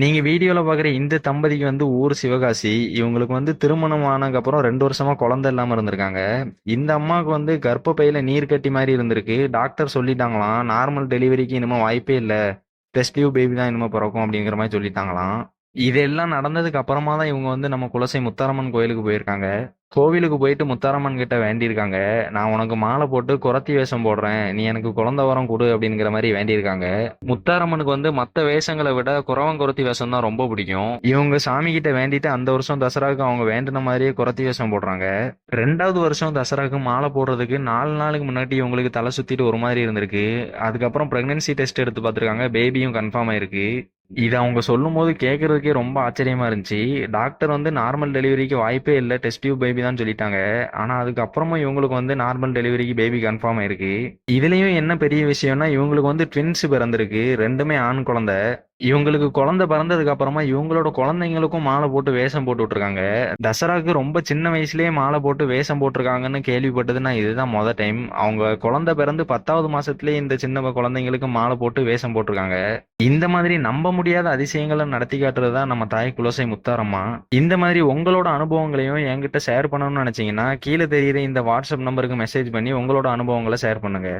நீங்க வீடியோல பாக்குற இந்த தம்பதிக்கு வந்து ஊர் சிவகாசி இவங்களுக்கு வந்து திருமணம் ஆனதுக்கப்புறம் ரெண்டு வருஷமா குழந்தை இல்லாம இருந்திருக்காங்க. இந்த அம்மாவுக்கு வந்து கர்ப்பப்பையில நீர் கட்டி மாதிரி இருந்திருக்கு. டாக்டர் சொல்லிட்டாங்களாம் நார்மல் டெலிவரிக்கு இனிமே வாய்ப்பே இல்லை. டெஸ்ட் டியூப் பேபி தான் இனிமே பிறக்கும் அப்படிங்கிற மாதிரி சொல்லிட்டாங்களாம். இதெல்லாம் நடந்ததுக்கு அப்புறமா தான் இவங்க வந்து நம்ம குலசை முத்தாரம்மன் கோயிலுக்கு போயிருக்காங்க. கோவிலுக்கு போயிட்டு முத்தாரம்மன் கிட்ட வேண்டியிருக்காங்க. நான் உனக்கு மாலை போட்டு குறத்தி வேஷம் போடுறேன். நீ எனக்கு குழந்த வரம் கொடு அப்படிங்கிற மாதிரி வேண்டியிருக்காங்க. முத்தாரம்மனுக்கு வந்து மற்ற வேஷங்களை விட குறவன் குறத்தி வேஷம் தான் ரொம்ப பிடிக்கும். இவங்க சாமி கிட்ட வேண்டிட்டு அந்த வருஷம் தசராவுக்கு அவங்க வேண்டின மாதிரியே குறத்தி வேஷம் போடுறாங்க. ரெண்டாவது வருஷம் தசராவுக்கு மாலை போடுறதுக்கு நாலு நாளுக்கு முன்னாடி இவங்களுக்கு தலை சுத்திட்டு ஒரு மாதிரி இருந்திருக்கு. அதுக்கப்புறம் பிரெக்னன்சி டெஸ்ட் எடுத்து பார்த்துருக்காங்க. பேபியும் கன்ஃபார்ம் ஆயிருக்கு. இது அவங்க சொல்லும் போது கேட்கறதுக்கே ரொம்ப ஆச்சரியமா இருந்துச்சு. டாக்டர் வந்து நார்மல் டெலிவரிக்கு வாய்ப்பே இல்லை டெஸ்ட் டியூப் பேபி தான் சொல்லிட்டாங்க. ஆனா அதுக்கப்புறமா இவங்களுக்கு வந்து நார்மல் டெலிவரிக்கு பேபி கன்ஃபார்ம் ஆயிருக்கு. இதுலயும் என்ன பெரிய விஷயம்னா இவங்களுக்கு வந்து ட்வின்ஸ் பிறந்திருக்கு. ரெண்டுமே ஆண் குழந்தை. இவங்களுக்கு குழந்தை பிறந்ததுக்கு அப்புறமா இவங்களோட குழந்தைங்களுக்கும் மாலை போட்டு வேஷம் போட்டு விட்டுருக்காங்க. தசராக்கு ரொம்ப சின்ன வயசுலயே மாலை போட்டு வேஷம் போட்டிருக்காங்கன்னு கேள்விப்பட்டது நான் இதுதான் முத டைம். அவங்க குழந்தை பிறந்து பத்தாவது மாசத்துலயே இந்த சின்ன குழந்தைங்களுக்கு மாலை போட்டு வேஷம் போட்டிருக்காங்க. இந்த மாதிரி நம்ப முடியாத அதிசயங்களை நடத்தி காட்டுறது தான் நம்ம தாய் குலசை முத்தாரம்மா. இந்த மாதிரி உங்களோட அனுபவங்களையும் என்கிட்ட ஷேர் பண்ணணும்னு நினைச்சீங்கன்னா கீழே தெரியுற இந்த வாட்ஸ்அப் நம்பருக்கு மெசேஜ் பண்ணி உங்களோட அனுபவங்களை ஷேர் பண்ணுங்க.